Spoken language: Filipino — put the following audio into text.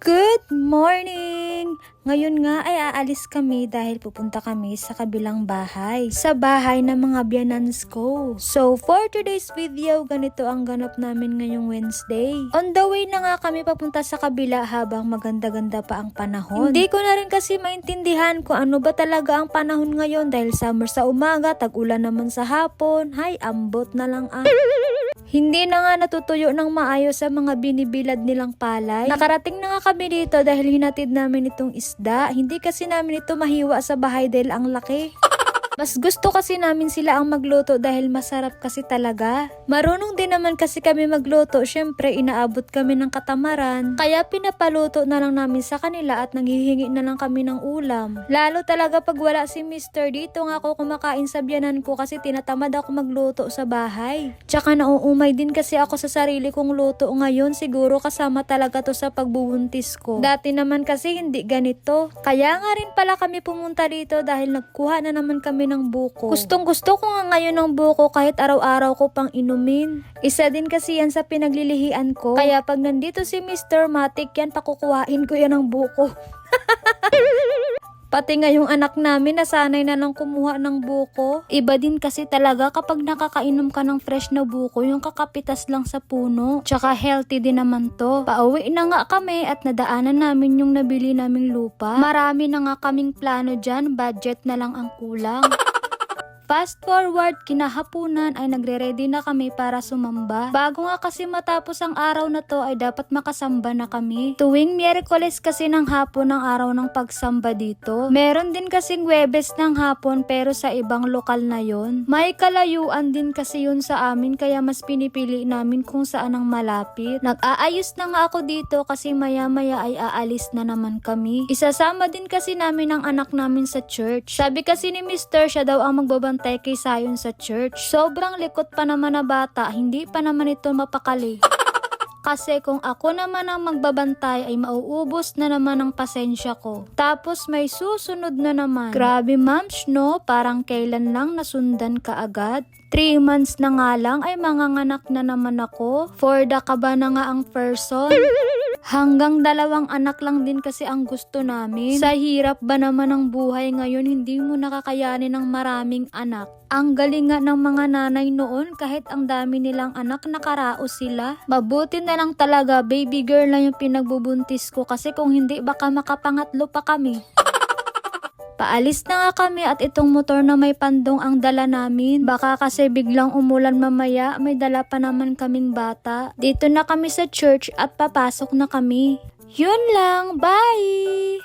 Good morning! Ngayon nga ay aalis kami dahil pupunta kami sa kabilang bahay. Sa bahay ng mga biyanans ko. So, for today's video, ganito ang ganap namin ngayong Wednesday. On the way na nga kami papunta sa kabila habang maganda-ganda pa ang panahon. Hindi ko na rin kasi maintindihan kung ano ba talaga ang panahon ngayon dahil summer sa umaga, tag-ulan naman sa hapon. Hay, ambot na lang ang... Hindi na nga natutuyo ng maayos sa mga binibilad nilang palay. Nakarating na nga kami dito dahil hinatid namin itong isda. Hindi kasi namin ito mahiwa sa bahay dahil ang laki. Mas gusto kasi namin sila ang magluto dahil masarap kasi talaga. Marunong din naman kasi kami magluto, syempre inaabot kami ng katamaran. Kaya pinapaluto na lang namin sa kanila at nanghihingi na lang kami ng ulam. Lalo talaga pag wala si Mr. dito nga ako kumakain sa biyanan ko kasi tinatamad ako magluto sa bahay. Tsaka nauumay din kasi ako sa sarili kong luto ngayon siguro kasama talaga to sa pagbubuntis ko. Dati naman kasi hindi ganito. Kaya nga rin pala kami pumunta dito dahil nagkuha na naman kami ng buko. Gustong gusto ko nga ngayon ng buko kahit araw-araw ko pang inumin. Isa din kasi yan sa pinaglilihian ko. Kaya pag nandito si Mr. Matic yan, pakukuhain ko yan ng buko. Pati nga yung anak namin nasanay na lang kumuha ng buko. Iba din kasi talaga kapag nakakainom ka ng fresh na buko, yung kakapitas lang sa puno. Tsaka healthy din naman to. Pauwi na nga kami at nadaanan namin yung nabili naming lupa. Marami na nga kaming plano dyan, budget na lang ang kulang. Fast forward, kinahapunan ay nagre-ready na kami para sumamba. Bago nga kasi matapos ang araw na to ay dapat makasamba na kami. Tuwing Miyerkules kasi ng hapon ang araw ng pagsamba dito. Meron din kasing Webes ng hapon pero sa ibang lokal na yon. May kalayuan din kasi yun sa amin kaya mas pinipili namin kung saan ang malapit. Nag-aayos na nga ako dito kasi maya-maya ay aalis na naman kami. Isasama din kasi namin ang anak namin sa church. Sabi kasi ni Mr. siya daw ang magbabantay kay Sayon sa church. Sobrang likot pa naman na bata, hindi pa naman ito mapakali. Kasi kung ako naman ang magbabantay ay mauubos na naman ang pasensya ko. Tapos may susunod na naman. Grabe mams no, parang kailan lang nasundan ka agad. 3 months na nga lang ay manganganak na naman ako. For the kaba na nga ang person. Hanggang dalawang anak lang din kasi ang gusto namin. Sa hirap ba naman ng buhay ngayon, hindi mo nakakayanin ng maraming anak. Ang galing nga ng mga nanay noon kahit ang dami nilang anak nakaraos sila. Mabuti na lang talaga baby girl lang yung pinagbubuntis ko kasi kung hindi baka makapangatlo pa kami. Paalis na nga kami at itong motor na may pandong ang dala namin. Baka kasi biglang umulan mamaya, may dala pa naman kaming bata. Dito na kami sa church at papasok na kami. Yun lang, bye!